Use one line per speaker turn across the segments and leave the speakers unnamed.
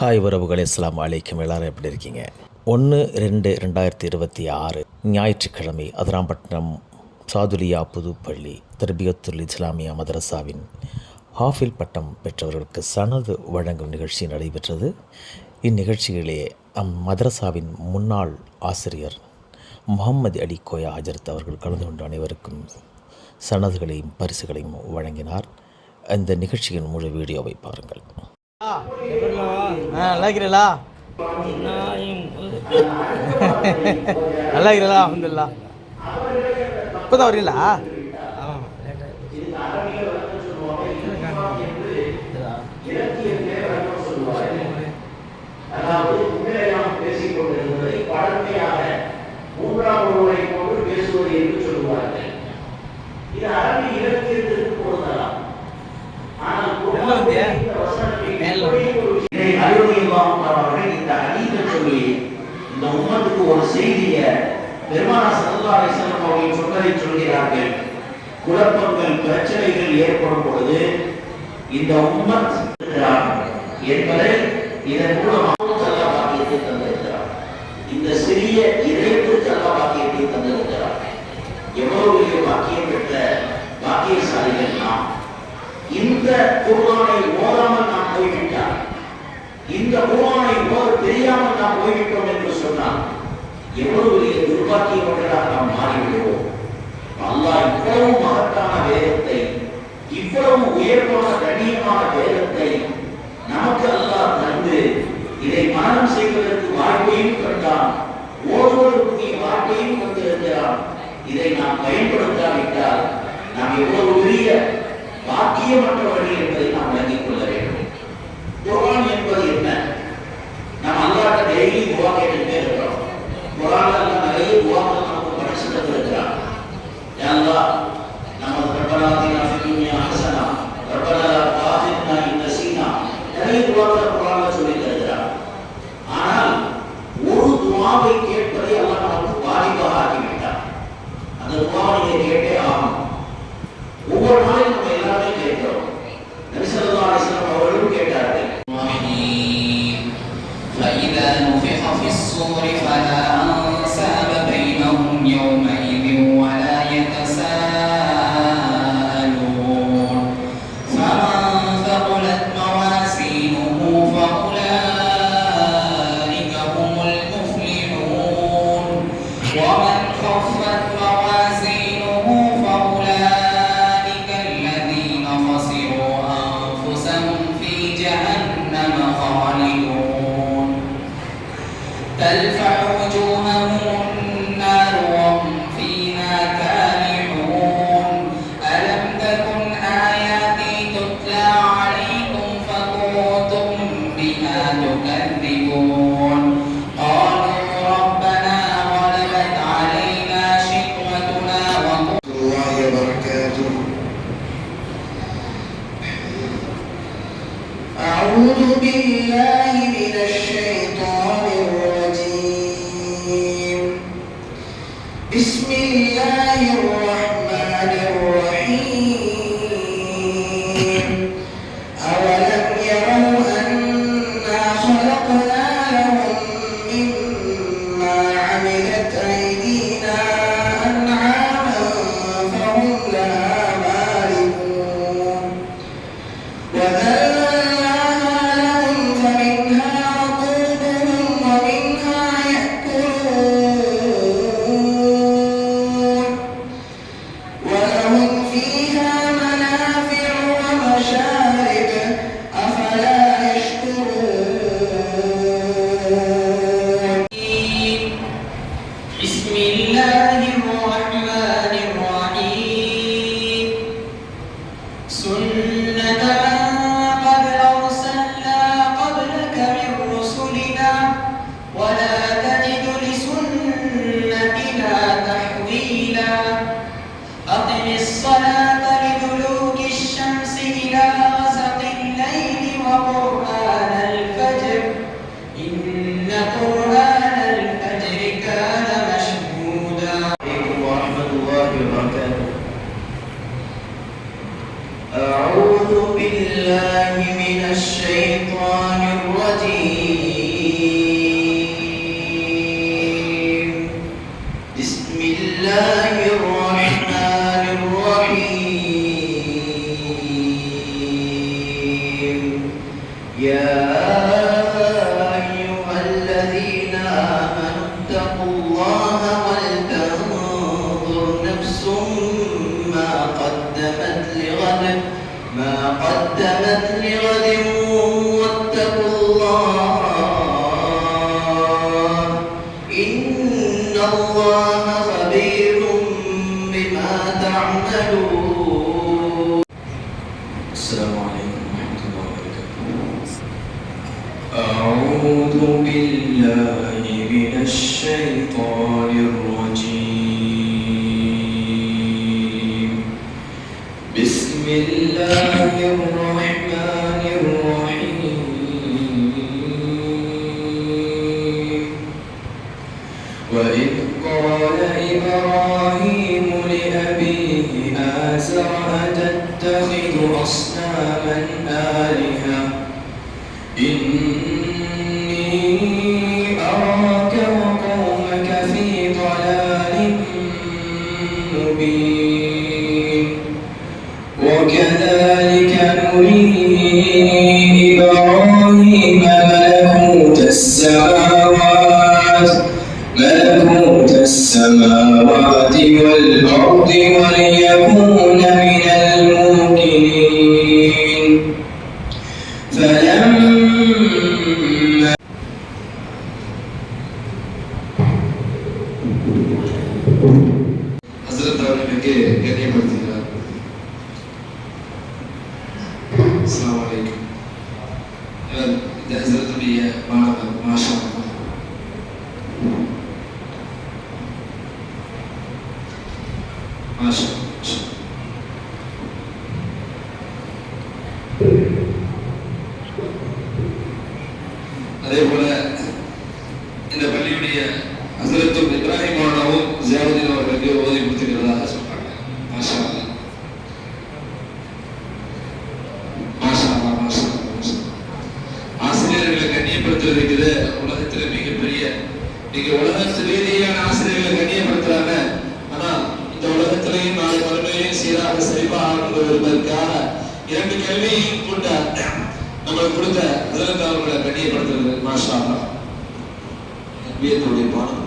Hi உறவுகளே இஸ்லாம் அலைக்கும். எல்லாரும் எப்படி இருக்கீங்க? ஒன்று ரெண்டு ரெண்டாயிரத்தி இருபத்தி ஆறு ஞாயிற்றுக்கிழமை அதிராம்பட்டினம் சாதுலியா புதுப்பள்ளி தர்பியத்துல் இஸ்லாமியா மதரசாவின் ஹாஃபில் பட்டம் பெற்றவர்களுக்கு சனது வழங்கும் நிகழ்ச்சி நடைபெற்றது. இந்நிகழ்ச்சியிலே அம்மதரசாவின் முன்னாள் ஆசிரியர் முகம்மது அலி கோயா ஹஜரத் அவர்கள் கலந்து கொண்ட அனைவருக்கும் சனதுகளையும் பரிசுகளையும் வழங்கினார். அந்த நிகழ்ச்சியின் முழு வீடியோவை பாருங்கள்.
நல்லா இருக்கிறீங்களா? நல்லா இருக்கிறீங்களா? அஹமதுல்லா இப்போ தான் வரீங்களா
மூன்றாம் ஒருவரை கொண்டு பேசுவது என்று சொல்லுவார்கள். இது அரபி இலக்கியத்திற்கு பொருந்தலாம் ஆனால்
எல்லாம் வந்தியா?
இந்த வசனத்தை
மேல
எப்படி ஒரு இதை அலுவலியல்லாஹு அவர்கள் இந்த ஹதீஸை சொல்லி இந்த உம்மத்துக்கு ஒரு செய்தியை பெருமான ஸல்லல்லாஹு அலைஹி அவர்கள் சொன்னதை சொல்கிறார்கள். குழப்பங்கள் பிரச்சனைகள் ஏற்படும் பொழுது இந்த உம்மத் என்பதை இதன் மூலமாக அல்லாஹ் பாக்கியத்தை தந்திருக்கிறார். இந்த சிறிய இதயத்திற்கு அல்லாஹ் பாக்கியத்தை தந்திருக்கிறார். எவ்வளவு பெரிய பாக்கியம் பெற்ற பாக்கியசாலிகள் நாம். இந்த குர்வானை ஓதாமல் நாம் போய்விட்டார் இந்த குர்வானை ஓத தெரியாமல் நாம் போய்விட்டோம் என்று சொன்னார் எவ்வளவு பெரிய துர்பாக்கியவர்களாக நாம் மாறிவிடுவோம்? அல்லாஹ் இவ்வளவு மகத்தான வேதத்தை இவ்வளவு உயர்வான கண்ணியமான வேதத்தை நமக்கு அல்லாஹ் தந்து இதை மனம் செய்வதற்கு வாழ்க்கையும் கண்டான் ஓதுவதற்குரிய வாழ்க்கையும் கொண்டிருக்கிறான் இதை நாம் பயன்படுத்தாவிட்டால் நாம் எவ்வளவு பெரிய பாக்கியமற்றவர்கள் என்பதை நாம் விளங்கிக் கொள்ள வேண்டும். குர்ஆன் என்பது என்ன? நாம் அல்லாஹ்ட்ட டெய்லி துவா கேட்டுட்டே இருக்கிறோம். குர்ஆன்ல அல்லாஹ் நிறைய துவாக்கள் நமக்கு படிச்சு தந்திருக்கிறான் யா அல்லாஹ் நமது ரப்பனா
ما قدمت لغد واتقوا الله
إبراهيم لأبيه آزر أتتخذ أصناما آلهة. إني أراك وقومك في ضلال مبين. وكذلك نري إبراهيم ملكوت السماوات
ஆசிரியர்களை உலகத்தில் மிகப்பெரிய நீங்க உலகத்து ஆசிரியர்களை கண்ணியப்படுத்துறாங்க ஆனா இந்த உலகத்திலையும் நாளை மறுமையிலையும் சீராக செழிப்பாக என்பதற்காக இரண்டு கல்வியையும் கொண்ட நம்மளுக்கு கொடுத்த முதலமைச்சர் அவர்களை கண்ணியப்படுத்துறது மாஷா அல்லாஹ். பாடம்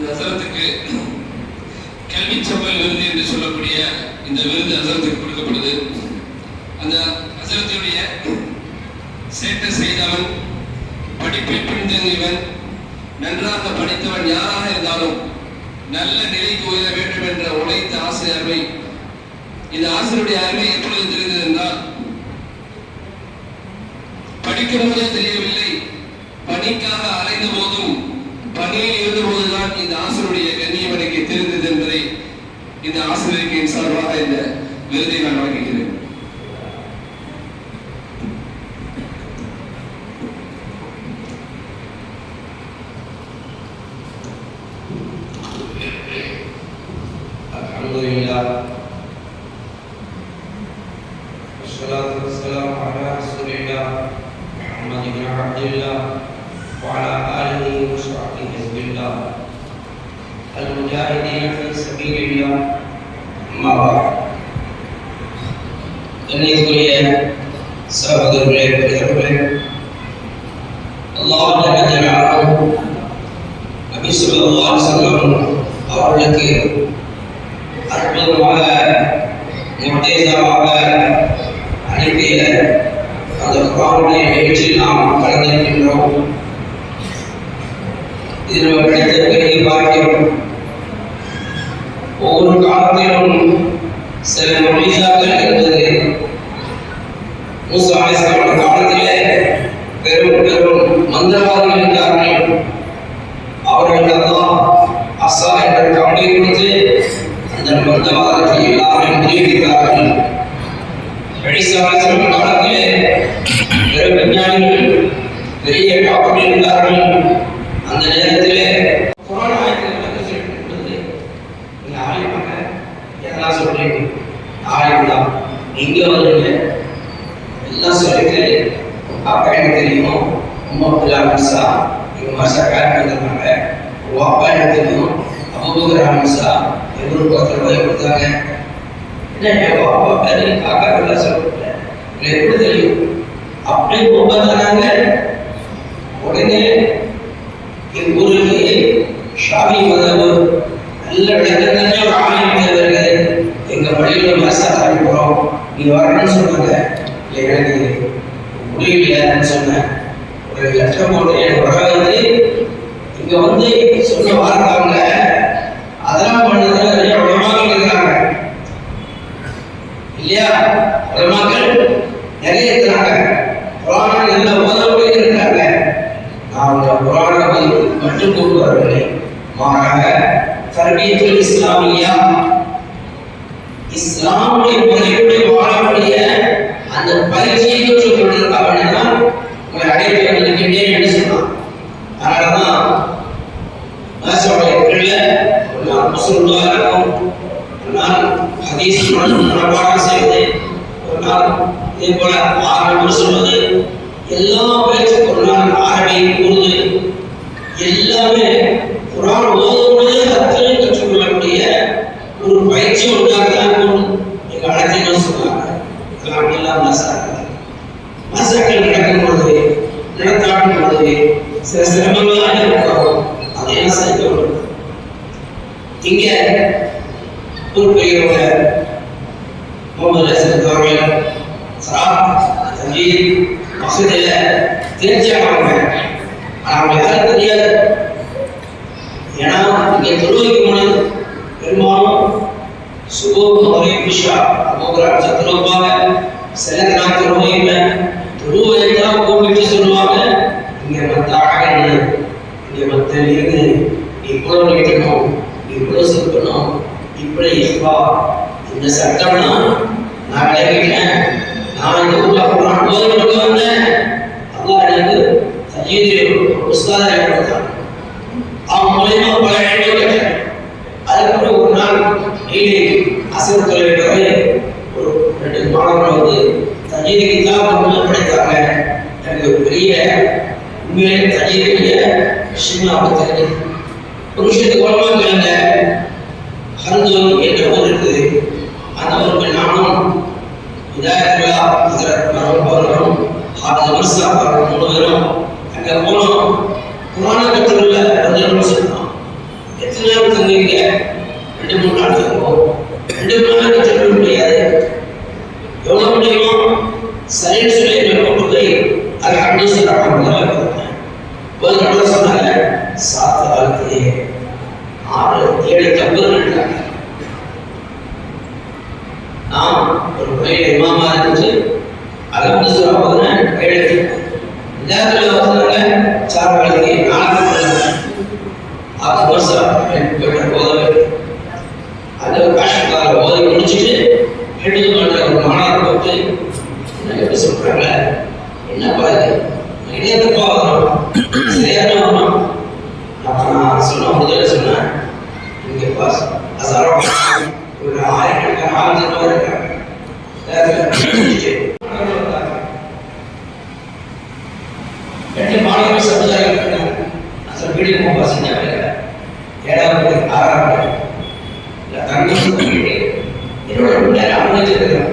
இந்த அசரத்துக்கு கல்வி செவ்வல் விருது என்று சொல்லக்கூடிய இந்த விருது அசரத்துக்கு கொடுக்கப்படுது. அந்த ஹசரத்துடைய சேட்டை செய்தவன் படிப்பை பின்தங்கியவன் நன்றாக படித்தவன் யாராக இருந்தாலும் நல்ல நிலைக்கு உயர வேண்டும் என்ற உழைத்த ஆசிரியர் அருமை. இந்த ஆசிரியருடைய அருமை எப்பொழுது தெரிந்தது என்றால் படிக்கும் போதே தெரியவில்லை. பணிக்காக அலைந்த போதும் பணியில் இருந்த போதுதான் இந்த ஆசிரியருடைய கண்ணியம் எனக்கு தெரிந்தது என்பதை இந்த ஆசிரியருக்கு சார்பாக இந்த விருதை நான் வழங்குகிறேன்.
அற்புதமாக முத்தேசமாக அனுப்பிய அந்த குரானுடைய நிகழ்ச்சியில் நாம் கலந்திருக்கின்றோம் இது நம்ம கிடைத்த பெரிய பாக்கியம் ஒவ்வொரு காலத்திலும் சில மொழிசாக்கள் இருந்தது மூசா அலிஸ்லாமோட காலத்திலே பெரும் பெரும் மந்திரவாதிகள் இருந்தார்கள் முடியலைன்னு சொன்னேன் ஒரு லட்சம் போட்டு எனக்கு வர வந்து இங்க வந்து சொன்ன வார்த்தாங்க அதெல்லாம் பண்ணதுல நிறைய உலமாக்கள் இருக்கிறாங்க. இல்லையா? உலமாக்கள் நிறைய இருக்கிறாங்க. புராணம் நல்ல உதவுடைய இருக்காங்க. நான் அந்த புராணத்தை மட்டும் கொண்டு வரவில்லை. மாறாக தர்பியத்தில் இஸ்லாமியா இஸ்லாமுடைய முறை வாழக்கூடிய அந்த பயிற்சியை பெற்றுக் கொள்வதற்காக தான் உங்களை அழைத்து வந்திருக்கின்றேன் என்று சொன்னான் அதனாலதான் நாசோடைய கீழே ஒரு நாள் முஸ்லிம்களா இருக்கும் ஒரு நாள் ஹதீஸ் மனப்பாடம் செய்வது ஒரு இதே போல ஆரம்பம் சொல்வது எல்லா பேச்சும் ஒரு நாள் அரபி எல்லாமே குரான் ஓதும்போதே கற்று கற்றுக்கொள்ளக்கூடிய ஒரு பயிற்சி உண்டாக எங்க அழைச்சின்னு சொன்னாங்க அதெல்லாம் எல்லாம் மசாக்கள் மசாக்கள் நடக்கும் பொழுது நடத்தாடும் பொழுது சில சிரமங்களாக அதை அதையெல்லாம் இங்க ஒரு பெரிய மூன்று ரசன் அவர்கள் மசூதியில் தேர்ச்சியானவங்க அவங்க யாரும் தெரியாது ஏன்னா இங்கே தொழுகைக்கு முன்னாடி பெரும்பாலும் சுபோ மகரி பிஷா அபோகராட்ச திருவாங்க சில நாள் தொழுகையில் தொழுவையெல்லாம் கூப்பிட்டு சொல்லுவாங்க இங்கே மத்தாக என்ன மத்த இருந்து இவ்வளவு நிற்கணும் இவ்வளவு சொல்லணும் இப்படி எப்பா இந்த சட்டம்னா நான் விளைவிக்கிறேன் நான் இந்த ஊர்ல குரான் அல்லாஹ் எனக்கு உஸ்தாத அவன் மூலியமா பல இடங்கள் கேட்டேன். அதுக்கப்புறம் ஒரு நாள் டெய்லி அசர் தொழில்களை ஒரு ரெண்டு மாணவர்கள் வந்து தஜீது கிதாப் ஒன்று எனக்கு ஒரு பெரிய உண்மையிலே தஜீதுடைய விஷயமா அவங்க தெரிஞ்சது. ஒரு விஷயத்துக்கு குழம்பா என்ற ஊர் இருக்குது. அந்த ஊருக்கு நானும் இதாயத்துல்லா அவர்களும் ஹாஃபிஸ் மிர்சா அவர்கள் மூணு அங்கே போனோம் குரான கற்றுள்ள ரெண்டு நிமிஷம் எத்தனை நேரம் தங்குவீங்க ரெண்டு மூணு நாள் தங்குவோம் ரெண்டு மூணு நாள் முடியாது எவ்வளோ முடியுமோ சொல்லி கொண்டு போய் அதை அட்மிஷன் சொல்கிறாங்க ஒரு பையன் இமாமா முன்னேற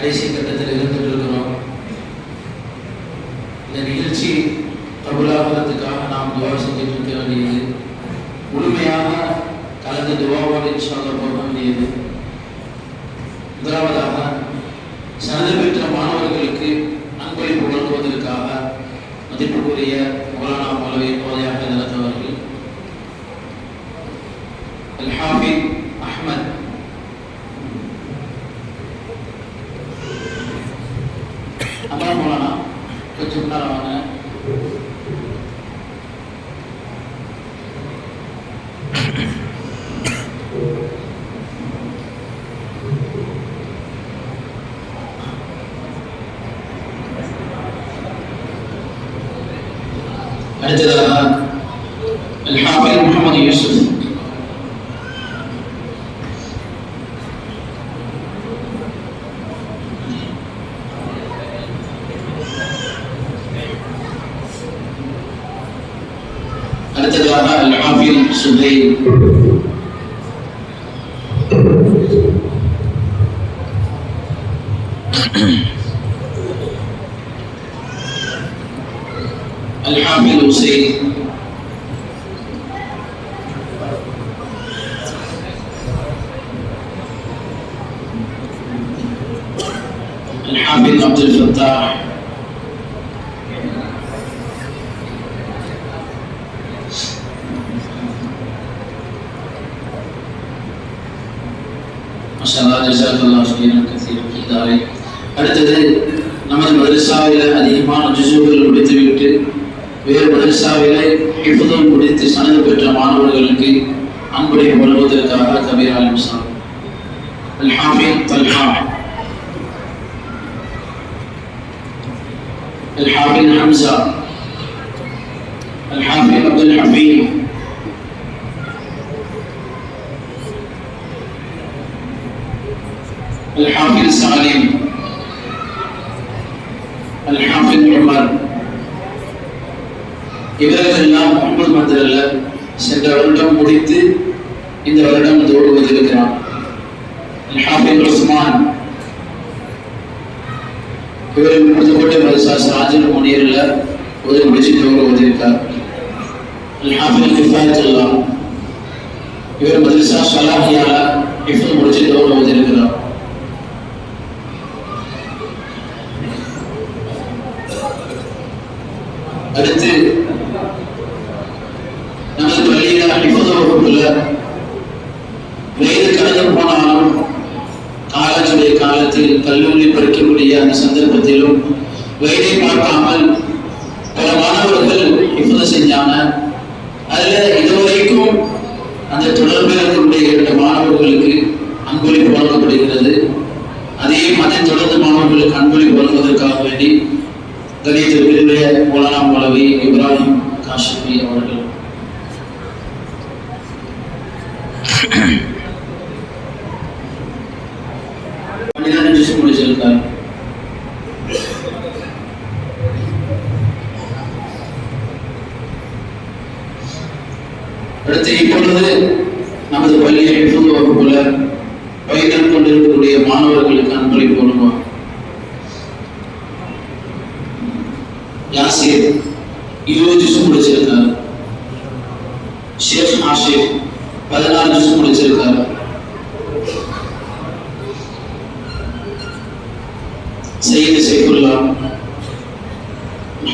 கடைசி கட்டத்தில் இருந்துட்டு இருக்கிறோம் இந்த நிகழ்ச்சி பிரபலாகிறதுக்காக நாம் துவா செஞ்சுட்டு இருக்க வேண்டியது. முழுமையாக கலந்து துவாவோடு சொல்ல போக வேண்டியது. முதலாவதாக சனது பெற்ற மாணவர்களுக்கு அன்பளிப்பு வழங்குவதற்காக மதிப்புக்குரிய அடுத்ததாக அல் ஹாஃபிஸ் முகமது யூசுப் அடுத்ததாக அல் ஹாஃபிஸ் عبد الفتاح الحافظ حمزة الحافظ عبد الحفيظ الحافظ سالم الحافظ عمر இவர்களெல்லாம் முகமது மந்திரல்ல சென்ற வருடம் முடித்து இந்த வருடம் தோடு வந்திருக்கிறான் الحافظ عثمان இவருக்கு புதுக்கோட்டை மதரசா சாஜன் முனியரில் உதவி முடிச்சுட்டவங்க உதவிருக்கார் இவர் மதரசா சலாஹியால இப்போ முடிச்சுட்டவங்க உதவிருக்கிறார் 하나님 주신 우리 주님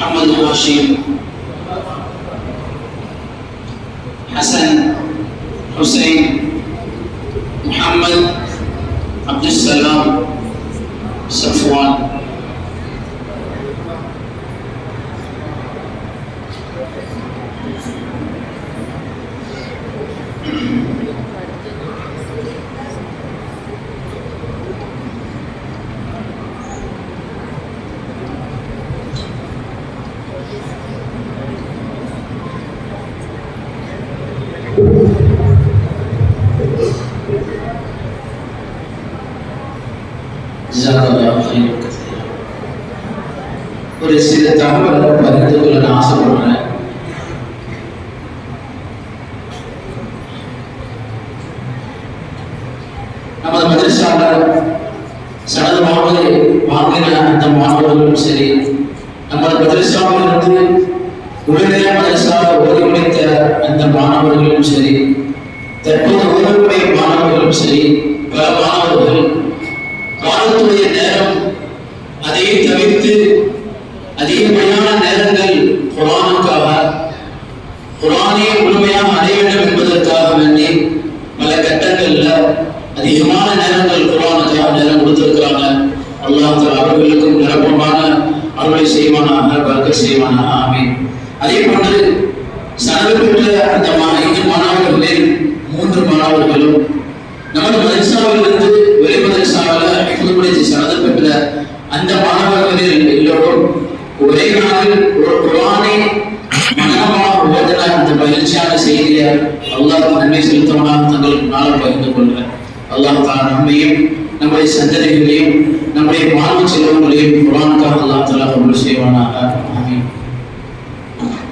محمد هاشم حسن حسين محمد عبد السلام صفوان. ஜாக ஒரு சில தகவல்கள் பகிர்ந்து கொள்ள நான் ஆசைப்படுறேன் நமது மதிசாளர் சனது வாங்கலை வாங்கின அந்த மாணவர்களும் சரி நமது மதிசாவிலிருந்து உடனே மதிசாக ஒருங்கிணைத்த அந்த மாணவர்களும் சரி தற்போது உதவுடைய மாணவர்களும் சரி பல மாணவர்கள் அதிகமான நேரங்கள் குரானுக்காக நேரம் கொடுத்திருக்கிறாங்க. அல்லாஹ் அவர்களுக்கும் நிரப்பமான அருளை செய்வானாக வர்க்க செய்வானாக ஆமீன். அதே போன்று சனது பெற்ற அந்த ஐந்து மாணவர்களில் மூன்று மாணவர்களும் நமது மதரசாவிலிருந்து வெளி மதரசாவில் புதுப்படித்து சனது பெற்ற அந்த மாணவர்களில் எல்லோரும் ஒரே நாளில் ஒரு குரானை மனமாக ஓதின அந்த மகிழ்ச்சியான செய்தியை அல்லாஹ் நன்மை செலுத்தவனாக தங்கள் நாளை பகிர்ந்து கொள்கிறேன் அல்லாஹ் தான் நம்மையும் நம்முடைய சந்ததிகளையும் நம்முடைய மாணவ செல்வங்களையும் குரானுக்காக அல்லாஹ் தலா கபூல் செய்வானாக